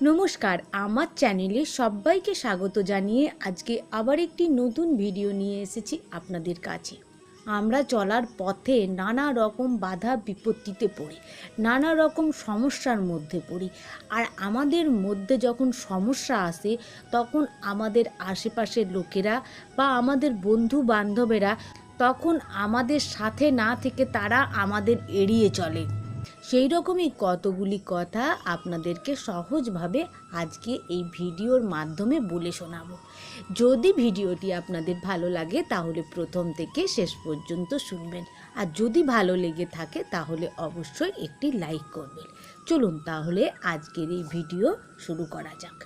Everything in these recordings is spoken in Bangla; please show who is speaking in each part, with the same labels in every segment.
Speaker 1: নমস্কার, আমার চ্যানেলে সবাইকে স্বাগত জানিয়ে আজকে আবার একটি নতুন ভিডিও নিয়ে এসেছি আপনাদের কাছে। আমরা চলার পথে নানা রকম বাধা বিপত্তিতে পড়ি, নানা রকম সমস্যার মধ্যে পড়ি। আর আমাদের মধ্যে যখন সমস্যা আসে, তখন আমাদের আশেপাশের লোকেরা বা আমাদের বন্ধু বান্ধবেরা তখন আমাদের সাথে না থেকে তারা আমাদের এড়িয়ে চলে। সেই রকমই কতগুলি কথা আপনাদেরকে সহজভাবে আজকে এই ভিডিওর মাধ্যমে বলে শোনাবো। যদি ভিডিওটি আপনাদের ভালো লাগে, তাহলে প্রথম থেকে শেষ পর্যন্ত শুনবেন। আর যদি ভালো লেগে থাকে, তাহলে অবশ্যই একটি লাইক করবেন। চলুন তাহলে আজকের এই ভিডিও শুরু করা যাক।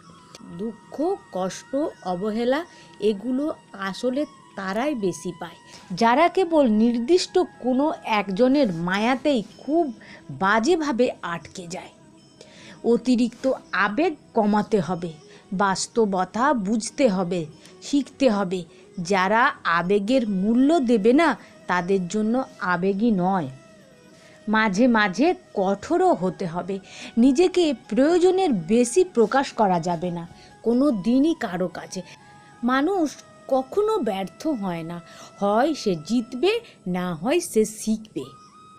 Speaker 1: দুঃখ, কষ্ট, অবহেলা, এগুলো আসলে তারাই বেশি পায়। যারা কেবল নির্দিষ্ট কোনো একজনের মায়াতেই খুব বাজেভাবে আটকে যায়। অতিরিক্ত আবেগ কমাতে হবে, বাস্তবতা বুঝতে হবে, শিখতে হবে। যারা আবেগের মূল্য দেবে না, তাদের জন্য আবেগই নয়। মাঝে মাঝে কঠোরও হতে হবে। নিজেকে প্রয়োজনের বেশি প্রকাশ করা যাবে না। কোনো দিনই কারও কাছে। মানুষ কখনো ব্যর্থ হয় না। হয় সে জিতবে, না হয় সে শিখবে।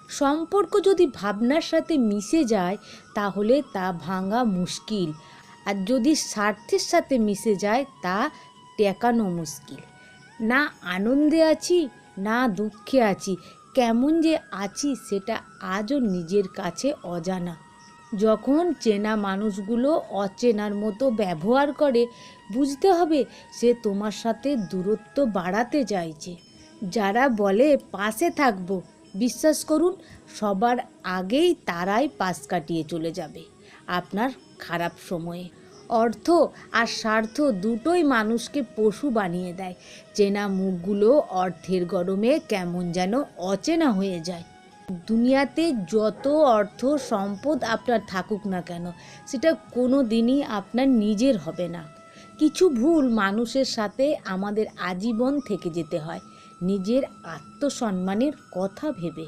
Speaker 1: সম্পর্ক যদি ভাবনার সাথে মিশে যায়, তাহলে তা ভাঙা মুশকিল। আর যদি স্বার্থের সাথে মিশে যায়, তা টেকানো মুশকিল। না আনন্দে আছি, না দুঃখে আছি। কেমন যে আছি, সেটা আজও নিজের কাছে অজানা। যখন চেনা মানুষগুলো অচেনার মতো ব্যবহার করে, বুঝতে হবে সে তোমার সাথে দূরত্ব বাড়াতে চাইছে। যারা বলে, পাশে থাকব। বিশ্বাস করুন, সবার আগেই তারাই পাশ কাটিয়ে চলে যাবে আপনার খারাপ সময়ে। অর্থ আর স্বার্থ দুটোই মানুষকে পশু বানিয়ে দেয়। চেনা মুখগুলো অর্থের গরমে কেমন যেন অচেনা হয়ে যায়। দুনিয়াতে যত অর্থ সম্পদ আপনার থাকুক না কেন, সেটা কোনো দিনই আপনার নিজের হবে না। কিছু ভুল মানুষের সাথে আমাদের আজীবন থেকে যেতে হয়, নিজের আত্মসম্মানের কথা ভেবে।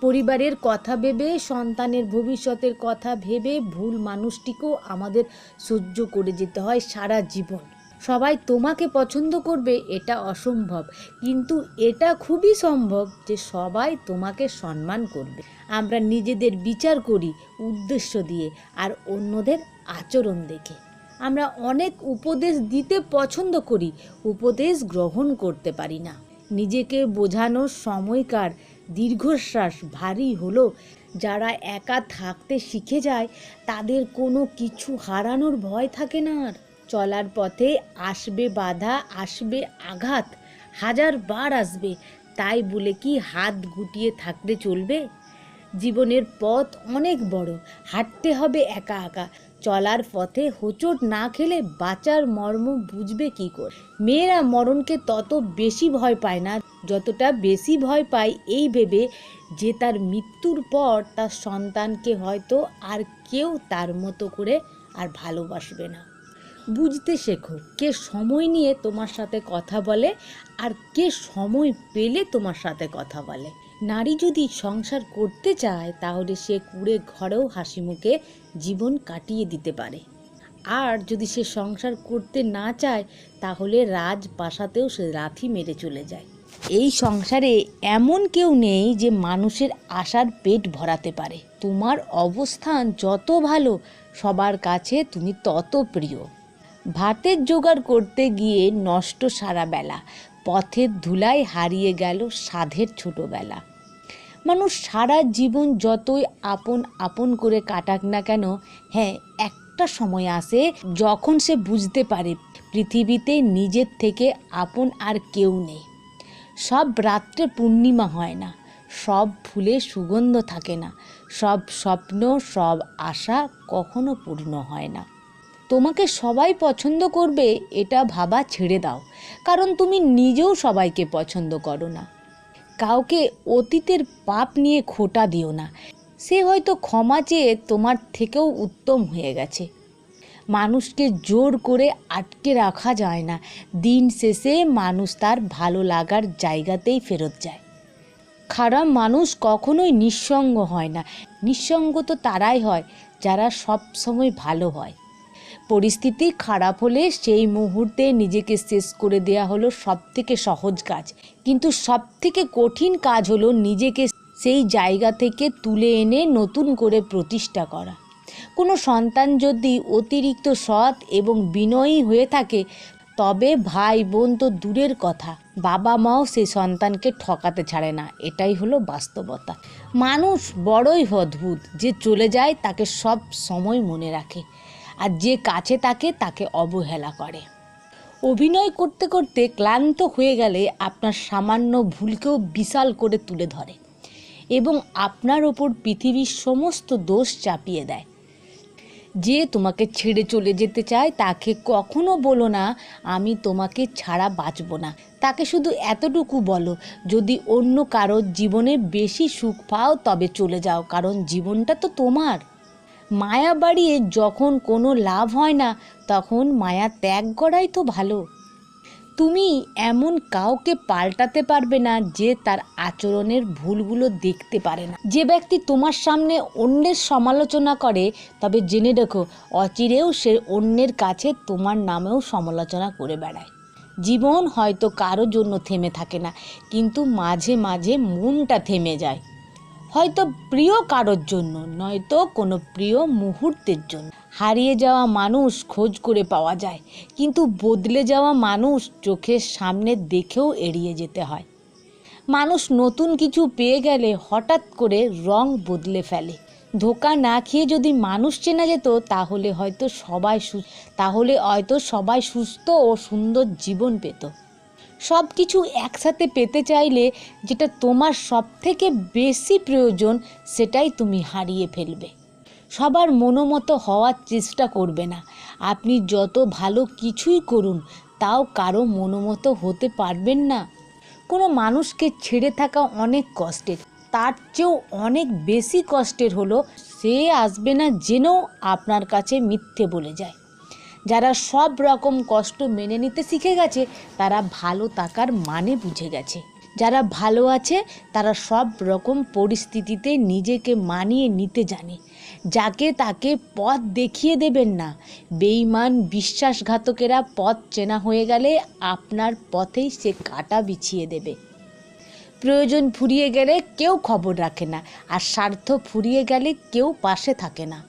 Speaker 1: পরিবারের কথা ভেবে, সন্তানের ভবিষ্যতের কথা ভেবে ভুল মানুষটিকেও আমাদের সহ্য করে যেতে হয় সারা জীবন। সবাই তোমাকে পছন্দ করবে, এটা অসম্ভব। কিন্তু এটা খুবই সম্ভব যে সবাই তোমাকে সম্মান করবে। আমরা নিজেদের বিচার করি উদ্দেশ্য দিয়ে আর অন্যদের আচরণ দেখে। আমরা অনেক উপদেশ দিতে পছন্দ করি, উপদেশ গ্রহণ করতে পারি না। নিজেকে বোঝানোর সময়কার দীর্ঘশ্বাস ভারী হলো। যারা একা থাকতে শিখে যায়, তাদের কোনো কিছু হারানোর ভয় থাকে না আর। চলার পথে আসবে বাধা, আসবে আঘাত, হাজার বার আসবে। তাই বলে কি হাত গুটিয়ে থাকলে চলবে? জীবনের পথ অনেক বড়, হাঁটতে হবে একা একা। চলার পথে হোঁচট না খেলে বাঁচার মর্ম বুঝবে কি করে? মেয়েরা মরণকে তত বেশি ভয় পায় না। যতটা বেশি ভয় পায় এই ভেবে যে তার মৃত্যুর পর তার সন্তানকে হয়তো আর কেউ তার মতো করে আর ভালোবাসবে না। বুঝতে শেখো। কে সময় নিয়ে তোমার সাথে কথা বলে আর কে সময় পেলে তোমার সাথে কথা বলে। নারী যদি সংসার করতে চায়, তাহলে সে কুড়ে ঘরেও হাসি মুখে জীবন কাটিয়ে দিতে পারে। আর যদি সে সংসার করতে না চায়, তাহলে রাজপ্রাসাতেও সে রাথি মেরে চলে যায়। এই সংসারে এমন কেউ নেই যে মানুষের আশার পেট ভরাতে পারে। তোমার অবস্থান যত ভালো, সবার কাছে তুমি তত প্রিয়। ভাতের জোগাড় করতে গিয়ে নষ্ট সারা বেলা। পথের ধুলায় হারিয়ে গেল সাধের ছোটবেলা। মানুষ সারা জীবন যতই আপন আপন করে কাটাক না কেন হ্যাঁ একটা সময় আসে যখন সে বুঝতে পারে পৃথিবীতে নিজের থেকে আপন আর কেউ নেই। সব রাত্রে পূর্ণিমা হয় না, সব ফুলে সুগন্ধ থাকে না, সব স্বপ্ন, সব আশা কখনো পূর্ণ হয় না। তোমাকে সবাই পছন্দ করবে, এটা ভাবা ছেড়ে দাও। কারণ তুমি নিজেও সবাইকে পছন্দ করো না। কাউকে অতীতের পাপ নিয়ে খোটা দিও না। সে হয়তো ক্ষমা চেয়ে তোমার থেকেও উত্তম হয়ে গেছে। মানুষকে জোর করে আটকে রাখা যায় না। দিন শেষে মানুষ তার ভালো লাগার জায়গাতেই ফেরত যায়। খারাপ মানুষ কখনোই নিঃসঙ্গ হয় না। নিঃসঙ্গ তো তারাই হয়, যারা সব সময় ভালো হয়। পরিস্থিতি খারাপ হলে সেই মুহূর্তে নিজেকে শেষ করে দেওয়া হলো সব থেকে সহজ কাজ। কিন্তু সব থেকে কঠিন কাজ হলো নিজেকে সেই জায়গা থেকে তুলে এনে নতুন করে প্রতিষ্ঠা করা। কোনো সন্তান যদি অতিরিক্ত সৎ এবং বিনয়ী হয়ে থাকে, তবে ভাই বোন তো দূরের কথা বাবা মাও সেই সন্তানকে ঠকাতে ছাড়ে না, এটাই হলো বাস্তবতা। মানুষ বড়ই অদ্ভুত যে চলে যায় তাকে সব সময় মনে রাখে। আর যে কাছে তাকে তাকে অবহেলা করে। অভিনয় করতে করতে ক্লান্ত হয়ে গেলে আপনার সামান্য ভুলকেও বিশাল করে তুলে ধরে এবং আপনার ওপর পৃথিবীর সমস্ত দোষ চাপিয়ে দেয়। যে তোমাকে ছেড়ে চলে যেতে চায়, তাকে কখনো বলো না, আমি তোমাকে ছাড়া বাঁচব না। তাকে শুধু এতটুকু বলো, যদি অন্য কারোর জীবনে বেশি সুখ পাও, তবে চলে যাও, কারণ জীবনটা তো তোমার। মায়া বাড়িয়ে যখন কোনো লাভ হয় না, তখন মায়া ত্যাগ করাই তো ভালো। তুমি এমন কাউকে পাল্টাতে পারবে না যে তার আচরণের ভুলগুলো দেখতে পারে না। যে ব্যক্তি তোমার সামনে অন্যের সমালোচনা করে, তবে জেনে রেখো, অচিরেও সে অন্যের কাছে তোমার নামেও সমালোচনা করে বেড়ায়। জীবন হয়তো কারও জন্য থেমে থাকে না, কিন্তু মাঝে মাঝে মনটা থেমে যায়। হয়তো প্রিয় কারোর জন্য, নয়তো কোনো প্রিয় মুহূর্তের জন্য। হারিয়ে যাওয়া মানুষ খোঁজ করে পাওয়া যায়, কিন্তু বদলে যাওয়া মানুষ চোখের সামনে দেখেও এড়িয়ে যেতে হয়। মানুষ নতুন কিছু পেয়ে গেলে হঠাৎ করে রং বদলে ফেলে। ধোকা না খেয়ে যদি মানুষ চেনা যেত, তাহলে হয়তো সবাই তাহলে হয়তো সবাই সুস্থ ও সুন্দর জীবন পেত। সব কিছু একসাথে পেতে চাইলে যেটা তোমার সব থেকে বেশি প্রয়োজন সেটাই তুমি হারিয়ে ফেলবে। সবার মনোমতো হওয়ার চেষ্টা করবে না। আপনি যত ভালো কিছুই করুন, তাও কারও মনোমতো হতে পারবেন না। কোনো মানুষকে ছেড়ে থাকা অনেক কষ্টের, তার চেয়েও অনেক বেশি কষ্টের হলো সে আসবে না জেনেও আপনার কাছে মিথ্যে বলে যায়। যারা সব রকম কষ্ট মেনে নিতে শিখে গেছে, তারা ভালো থাকার মানে বুঝে গেছে। যারা ভালো আছে, তারা সব রকম পরিস্থিতিতে নিজেকে মানিয়ে নিতে জানে। যাকে তাকে পথ দেখিয়ে দেবেন না। বেইমান বিশ্বাসঘাতকেরা পথ চেনা হয়ে গেলে আপনার পথেই সে কাটা বিছিয়ে দেবে। প্রয়োজন ফুরিয়ে গেলে কেউ খবর রাখে না, আর স্বার্থ ফুরিয়ে গেলে কেউ পাশে থাকে না।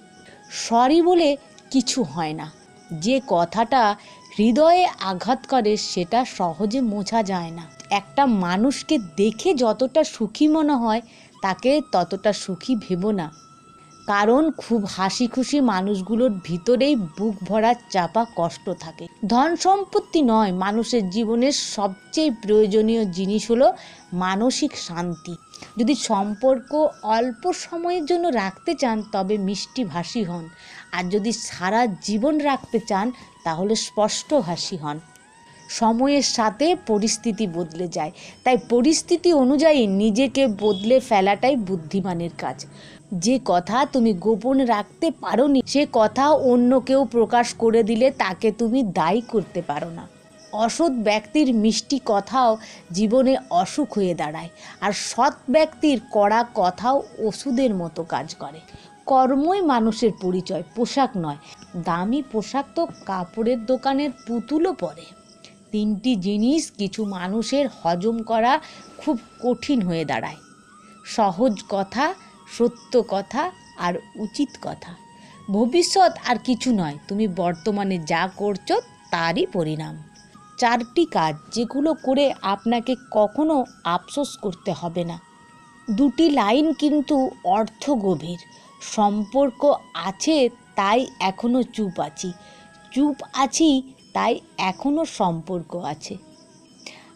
Speaker 1: সরি বলে কিছু হয় না। যে কথাটা হৃদয়ে আঘাত করে সেটা সহজে মোছা যায় না। একটা মানুষকে দেখে যতটা সুখী মনে হয়, তাকে ততটা সুখী ভেবো না। কারণ খুব হাসি খুশি মানুষগুলোর ভিতরেই বুক ভরা চাপা কষ্ট থাকে। ধন সম্পত্তি নয়, মানুষের জীবনের সবচেয়ে প্রয়োজনীয় জিনিস হলো মানসিক শান্তি। যদি সম্পর্ক অল্প সময়ের জন্য রাখতে চান, তবে মিষ্টি ভাষী হন। আর যদি সারা জীবন রাখতে চান, তাহলে স্পষ্ট হাসি হন। সময়ের সাথে পরিস্থিতি বদলে যায়। তাই পরিস্থিতি অনুযায়ী নিজেকে বদলে ফেলাটাই বুদ্ধিমানের কাজ। যে কথা তুমি গোপন রাখতে পারোনি, সে কথা অন্য কেউ প্রকাশ করে দিলে তাকে তুমি দায়ী করতে পারো না। অসৎ ব্যক্তির মিষ্টি কথাও জীবনে অসুখ হয়ে দাঁড়ায়। আর সৎ ব্যক্তির কড়া কথাও ওষুধের মতো কাজ করে। কর্মই মানুষের পরিচয়, পোশাক নয়। দামি পোশাক তো কাপড়ের দোকানের পুতুলও পরে। তিনটি জিনিস কিছু মানুষের হজম করা খুব কঠিন হয়ে দাঁড়ায়। সহজ কথা, সত্য কথা আর উচিত কথা। ভবিষ্যৎ আর কিছু নয়, তুমি বর্তমানে যা করছ তারই পরিণাম। চারটি কাজ যেগুলো করে আপনাকে কখনো আফসোস করতে হবে না। দুটি লাইন কিন্তু অর্থ গভীর সম্পর্ক আছে, তাই এখনও চুপ আছি। চুপ আছি, তাই এখনও সম্পর্ক আছে।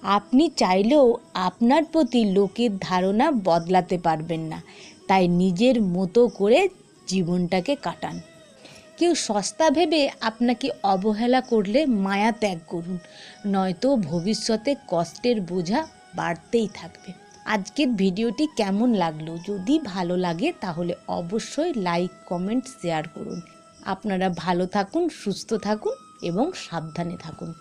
Speaker 1: আপনি চাইলেও আপনার প্রতি লোকের ধারণা বদলাতে পারবেন না। তাই নিজের মতো করে জীবনটাকে কাটান। কেউ সস্তা ভেবে আপনাকে অবহেলা করলে মায়া ত্যাগ করুন, নয়তো ভবিষ্যতে কষ্টের বোঝা বাড়তেই থাকবে। আজকের ভিডিওটি কেমন লাগল? যদি ভালো লাগে, তাহলে অবশ্যই লাইক কমেন্ট শেয়ার করুন। আপনারা ভালো থাকুন, সুস্থ থাকুন, এবং সাবধানে থাকুন।